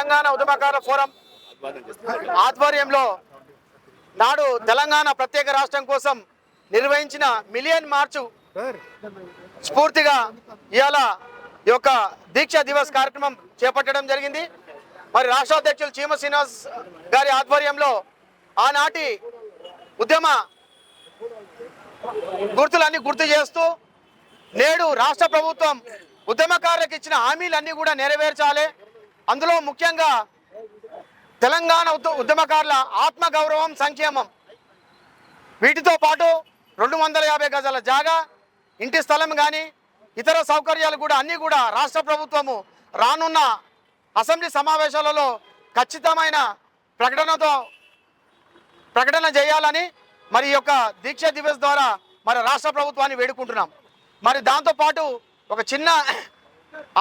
Telangana ఉద్యమకార forum ఆధ్వర్యంలో నాడు తెలంగాణ ప్రత్యేక రాష్ట్రం కోసం నిర్వహించిన మిలియన్ మార్చు స్ఫూర్తిగా ఇవాళ ఈ యొక్క దీక్ష దివస్ కార్యక్రమం చేపట్టడం జరిగింది. మరి రాష్ట్ర అధ్యక్షులు చీమ శ్రీనివాస్ గారి ఆధ్వర్యంలో ఆనాటి ఉద్యమ గుర్తులన్నీ గుర్తు చేస్తూ నేడు రాష్ట్ర ప్రభుత్వం ఉద్యమకారులకు ఇచ్చిన హామీలన్నీ కూడా నెరవేర్చాలి. అందులో ముఖ్యంగా తెలంగాణ ఉద్యమకారుల ఆత్మ గౌరవం సంక్షేమం. వీటితో పాటు రెండు వందల యాభై గజాల జాగా ఇంటి స్థలం కానీ ఇతర సౌకర్యాలు కూడా అన్నీ కూడా రాష్ట్ర ప్రభుత్వము రానున్న అసెంబ్లీ సమావేశాలలో ఖచ్చితమైన ప్రకటనతో ప్రకటన చేయాలని మరి ఈ యొక్క దీక్ష దివస్ ద్వారా మరి రాష్ట్ర ప్రభుత్వాన్ని వేడుకుంటున్నాం. మరి దాంతోపాటు ఒక చిన్న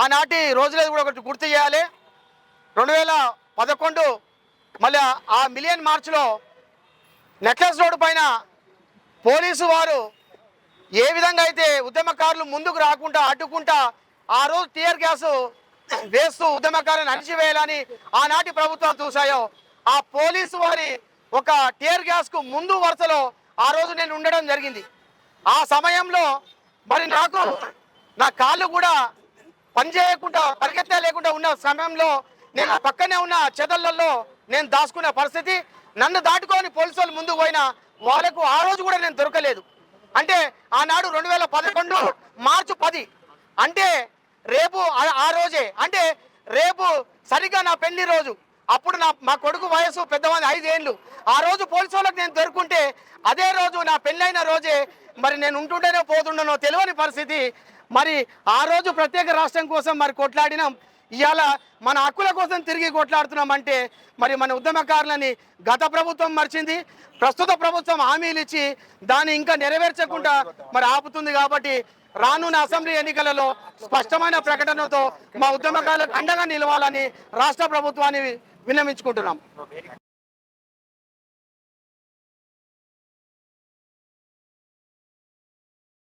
ఆనాటి రోజులేదు కూడా ఒకటి గుర్తు చేయాలి. రెండు వేల పదకొండు మళ్ళీ ఆ మిలియన్ మార్చ్లో నెక్లెస్ రోడ్డు పైన పోలీసు వారు ఏ విధంగా అయితే ఉద్యమకారులు ముందుకు రాకుండా అడ్డుకుంటా ఆ రోజు టీయర్ గ్యాస్ వేస్తూ ఉద్యమకారులను అణిచివేయాలని ఆనాటి ప్రభుత్వం చూశాయో ఆ పోలీసు వారి ఒక టీయర్ గ్యాస్కు ముందు వరుసలో ఆ రోజు నేను ఉండడం జరిగింది. ఆ సమయంలో మరి నాకు నా కాళ్ళు కూడా పనిచేయకుండా పరిగెత్తే లేకుండా ఉన్న సమయంలో నేను ఆ పక్కనే ఉన్న చెదళ్ళల్లో నేను దాచుకున్న పరిస్థితి. నన్ను దాటుకొని పోలీసు వాళ్ళు ముందుకు పోయినా వాళ్ళకు ఆ రోజు కూడా నేను దొరకలేదు. అంటే ఆనాడు రెండు వేల పదకొండు మార్చి పది. అంటే రేపు ఆ- రోజే. అంటే రేపు సరిగ్గా నా పెళ్ళి రోజు. అప్పుడు నా మా కొడుకు వయసు పెద్దవాడి ఐదేళ్ళు ఆ రోజు పోలీసు వాళ్ళకి నేను దొరుకుంటే అదే రోజు నా పెళ్ళైన రోజే మరి నేను ఉంటుండేనో పోతుండనో తెలియని పరిస్థితి. మరి ఆ రోజు ప్రత్యేక రాష్ట్రం కోసం మరి కొట్లాడినాం. ఇవాళ మన హక్కుల కోసం తిరిగి కొట్లాడుతున్నామంటే మరి మన ఉద్యమకారులని గత ప్రభుత్వం మర్చింది ప్రస్తుత ప్రభుత్వం హామీలు ఇచ్చి దాన్ని ఇంకా నెరవేర్చకుండా మరి ఆపుతుంది కాబట్టి రానున్న అసెంబ్లీ ఎన్నికలలో స్పష్టమైన ప్రకటనతో మా ఉద్యమకారులకు అండగా నిలవాలని రాష్ట్ర ప్రభుత్వాన్ని విన్నవించుకుంటున్నాం.